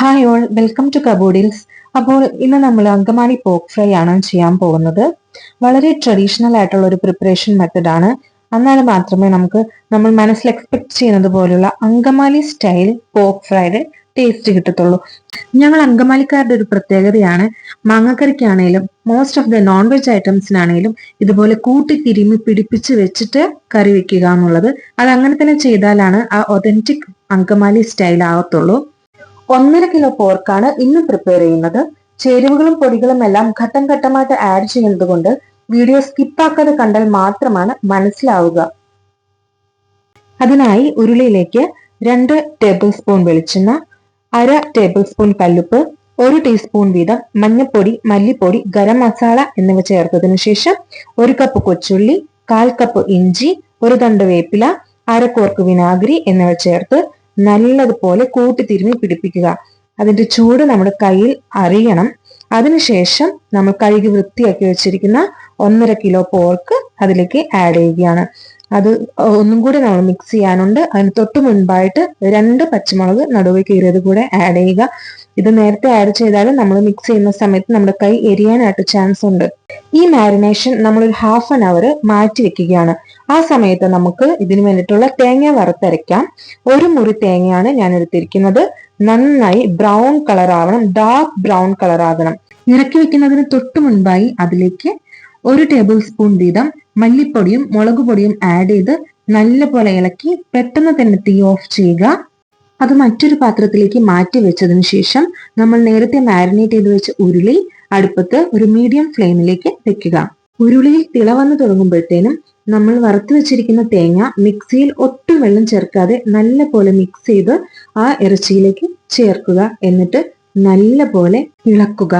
Hi all welcome to കബോഡിൽസ് അപ്പോൾ ഇന്ന് നമ്മൾ അങ്കമാലി പോക്ക് ഫ്രൈ ആണ് ചെയ്യാൻ പോകുന്നത്. വളരെ ട്രഡീഷണൽ ആയിട്ടുള്ള ഒരു പ്രിപ്പറേഷൻ മെത്തഡ് ആണ്. എന്നാൽ മാത്രമേ നമുക്ക് നമ്മൾ മനസ്സിൽ എക്സ്പെക്ട് ചെയ്യുന്നത് പോലുള്ള Angamaly style pork fried taste കിട്ടത്തുള്ളൂ. ഞങ്ങൾ അങ്കമാലിക്കാരുടെ ഒരു പ്രത്യേകതയാണ്. മാങ്ങക്കറിക്കാണേലും most of the non veg ഐറ്റംസിനാണേലും ഇതുപോലെ കൂട്ടി തിരുമി പിടിപ്പിച്ച് വെച്ചിട്ട് കറി വെക്കുക എന്നുള്ളത്. അത് അങ്ങനെ തന്നെ ചെയ്താലാണ് ആ ഒതന്റിക് അങ്കമാലി സ്റ്റൈൽ ആവത്തുള്ളൂ. ഒന്നര കിലോ പോർക്കാണ് ഇന്ന് പ്രിപ്പയർ ചെയ്യുന്നത്. ചേരുവകളും പൊടികളും എല്ലാം ഘട്ടം ഘട്ടമായിട്ട് ആഡ് ചെയ്യുന്നത് കൊണ്ട് വീഡിയോ സ്കിപ്പാക്കാതെ കണ്ടാൽ മാത്രമാണ് മനസ്സിലാവുക. അതിനായി ഉരുളിയിലേക്ക് രണ്ട് ടേബിൾ സ്പൂൺ വെളിച്ചെണ്ണ അര ടേബിൾ സ്പൂൺ കല്ലുപ്പ് ഒരു ടീസ്പൂൺ വീതം മഞ്ഞൾപ്പൊടി മല്ലിപ്പൊടി ഗരം മസാല എന്നിവ ചേർത്തതിനു ശേഷം ഒരു കപ്പ് കൊച്ചുള്ളി കാൽ കപ്പ് ഇഞ്ചി ഒരു തണ്ട് വേപ്പില അരക്കോർക്ക് വിനാഗിരി എന്നിവ ചേർത്ത് നല്ലതുപോലെ കൂട്ടി തിരുമ്മി പിടിപ്പിക്കുക. അതിന്റെ ചൂട് നമ്മുടെ കയ്യിൽ അറിയണം. അതിനുശേഷം നമ്മൾ കഴുകി വൃത്തിയാക്കി വെച്ചിരിക്കുന്ന ഒന്നര കിലോ പോർക്ക് അതിലേക്ക് ആഡ് ചെയ്യുകയാണ്. അത് ഒന്നും കൂടി നമ്മൾ മിക്സ് ചെയ്യാനുണ്ട്. അതിന് തൊട്ട് മുൻപായിട്ട് രണ്ട് പച്ചമുളക് നടുവ് കീറിയത് കൂടെ ആഡ് ചെയ്യുക. ഇത് നേരത്തെ ആഡ് ചെയ്താലും നമ്മൾ മിക്സ് ചെയ്യുന്ന സമയത്ത് നമ്മുടെ കൈ എരിയാനായിട്ട് ചാൻസ് ഉണ്ട്. ഈ മാരിനേഷൻ നമ്മൾ ഒരു ഹാഫ് ആൻ അവർ മാറ്റി വെക്കുകയാണ്. ആ സമയത്ത് നമുക്ക് ഇതിനു വേണ്ടിയിട്ടുള്ള തേങ്ങ വറുത്തരയ്ക്കാം. ഒരു മുറി തേങ്ങയാണ് ഞാൻ എടുത്തിരിക്കുന്നത്. നന്നായി ബ്രൗൺ കളർ ആവണം ഡാർക്ക് ബ്രൗൺ കളർ ആകണം. ഇറക്കി വെക്കുന്നതിന് തൊട്ട് മുൻപായി അതിലേക്ക് ഒരു ടേബിൾ സ്പൂൺ വീതം മല്ലിപ്പൊടിയും മുളക് പൊടിയും ആഡ് ചെയ്ത് നല്ലപോലെ ഇളക്കി പെട്ടെന്ന് തന്നെ തീ ഓഫ് ചെയ്യുക. അത് മറ്റൊരു പാത്രത്തിലേക്ക് മാറ്റി വെച്ചതിന് ശേഷം നമ്മൾ നേരത്തെ മാരിനേറ്റ് ചെയ്ത് വെച്ച ഉരുളി അടുപ്പത്ത് ഒരു മീഡിയം ഫ്ലെയിമിലേക്ക് വെക്കുക. ഉരുളിയിൽ തിളവന്ന് തുടങ്ങുമ്പോഴത്തേനും നമ്മൾ വറുത്തു വെച്ചിരിക്കുന്ന തേങ്ങ മിക്സിയിൽ ഒട്ടും വെള്ളം ചേർക്കാതെ നല്ല പോലെ മിക്സ് ചെയ്ത് ആ ഇറച്ചിയിലേക്ക് ചേർക്കുക. എന്നിട്ട് നല്ല പോലെ ഇളക്കുക.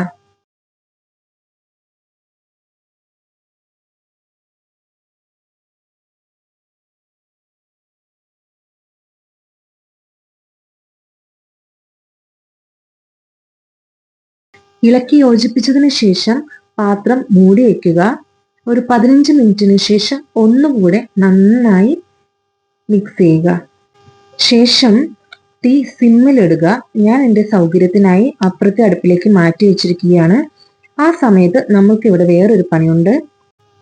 ഇളക്കി യോജിപ്പിച്ചതിന് ശേഷം പാത്രം മൂടി വയ്ക്കുക ഒരു പതിനഞ്ച് മിനിറ്റിന് ശേഷം ഒന്നുകൂടെ നന്നായി മിക്സ് ചെയ്യുക. ശേഷം തീ സിമ്മിലിടുക ഞാൻ എന്റെ സൗകര്യത്തിനായി അപ്പുറത്തെ അടുപ്പിലേക്ക് മാറ്റി വെച്ചിരിക്കുകയാണ്. ആ സമയത്ത് നമ്മൾക്ക് ഇവിടെ വേറൊരു പണിയുണ്ട്.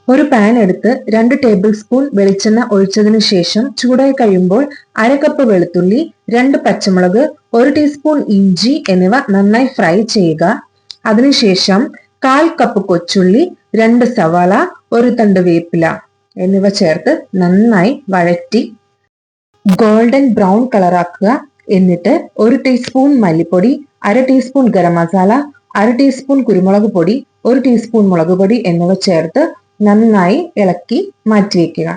ഒരു പാൻ എടുത്ത് രണ്ട് ടേബിൾ സ്പൂൺ വെളിച്ചെണ്ണ ഒഴിച്ചതിന് ശേഷം ചൂടായി കഴിയുമ്പോൾ അര കപ്പ് വെളുത്തുള്ളി രണ്ട് പച്ചമുളക് ഒരു ടീസ്പൂൺ ഇഞ്ചി എന്നിവ നന്നായി ഫ്രൈ ചെയ്യുക. അതിനുശേഷം കാൽ കപ്പ് കൊച്ചുള്ളി രണ്ട് സവാള ഒരു തണ്ട് വേപ്പില എന്നിവ ചേർത്ത് നന്നായി വഴറ്റി ഗോൾഡൻ ബ്രൗൺ കളറാക്കുക എന്നിട്ട് ഒരു ടീസ്പൂൺ മല്ലിപ്പൊടി അര ടീസ്പൂൺ ഗരം മസാല അര ടീസ്പൂൺ കുരുമുളക് പൊടി ഒരു ടീസ്പൂൺ മുളക് പൊടി എന്നിവ ചേർത്ത് നന്നായി ഇളക്കി മാറ്റിവെക്കുക.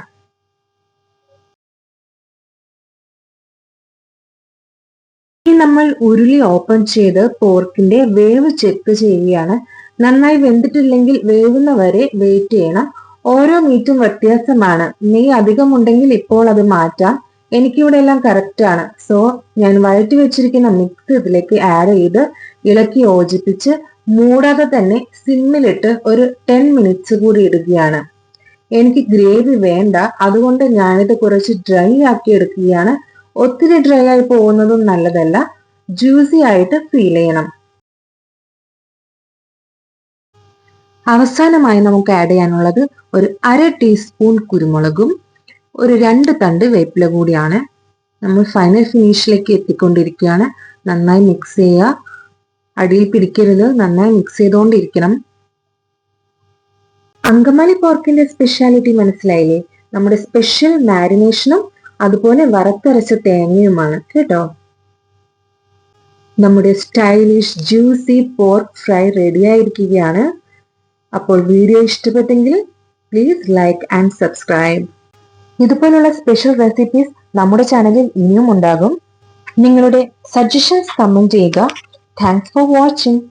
നമ്മൾ ഉരുളി ഓപ്പൺ ചെയ്ത് പോർക്കിന്റെ വേവ് ചെക്ക് ചെയ്യുകയാണ്. നന്നായി വെന്തിട്ടില്ലെങ്കിൽ വേവുന്ന വരെ വെയിറ്റ് ചെയ്യണം. ഓരോ മീറ്റും വ്യത്യാസമാണ്. നെയ്യ് അധികമുണ്ടെങ്കിൽ ഇപ്പോൾ അത് മാറ്റാം. എനിക്കിവിടെ എല്ലാം കറക്റ്റ് ആണ്. സോ ഞാൻ വഴറ്റി വെച്ചിരിക്കുന്ന മിക്സ് ഇതിലേക്ക് ആഡ് ചെയ്ത് ഇളക്കി യോജിപ്പിച്ച് മൂടാതെ തന്നെ സിമ്മിലിട്ട് ഒരു ടെൻ മിനിറ്റ്സ് കൂടി ഇടുകയാണ്. എനിക്ക് ഗ്രേവി വേണ്ട. അതുകൊണ്ട് ഞാനിത് കുറച്ച് ഡ്രൈ ആക്കി എടുക്കുകയാണ്. ഒത്തിരി ഡ്രൈ ആയി പോകുന്നതും നല്ലതല്ല. ജ്യൂസി ആയിട്ട് ഫീൽ ചെയ്യണം. അവസാനമായി നമുക്ക് ആഡ് ചെയ്യാനുള്ളത് ഒരു അര ടീസ്പൂൺ കുരുമുളകും ഒരു രണ്ട് തണ്ട് വേപ്പില കൂടിയാണ് നമ്മൾ ഫൈനൽ ഫിനിഷിലേക്ക് എത്തിക്കൊണ്ടിരിക്കുകയാണ്. നന്നായി മിക്സ് ചെയ്യുക. അടിയിൽ പിടിക്കരുത്. നന്നായി മിക്സ് ചെയ്തുകൊണ്ടിരിക്കണം അങ്കമാലി പോർക്കിന്റെ സ്പെഷ്യാലിറ്റി മനസ്സിലായില്ലേ? നമ്മുടെ സ്പെഷ്യൽ മാരിനേഷനും അതുപോലെ വറുത്തരച്ച തേങ്ങയുമാണ് കേട്ടോ? നമ്മുടെ stylish juicy pork fry ready ആയിരിക്കുകയാണ്. അപ്പോൾ വീഡിയോ ഇഷ്ടപ്പെട്ടെങ്കിൽ പ്ലീസ് ലൈക്ക് ആൻഡ് സബ്സ്ക്രൈബ് ഇതുപോലുള്ള സ്പെഷ്യൽ റെസിപ്പീസ് നമ്മുടെ ചാനലിൽ ഇനിയും ഉണ്ടാകും. നിങ്ങളുടെ സജഷൻസ് കമന്റ് ചെയ്യുക. Thanks for watching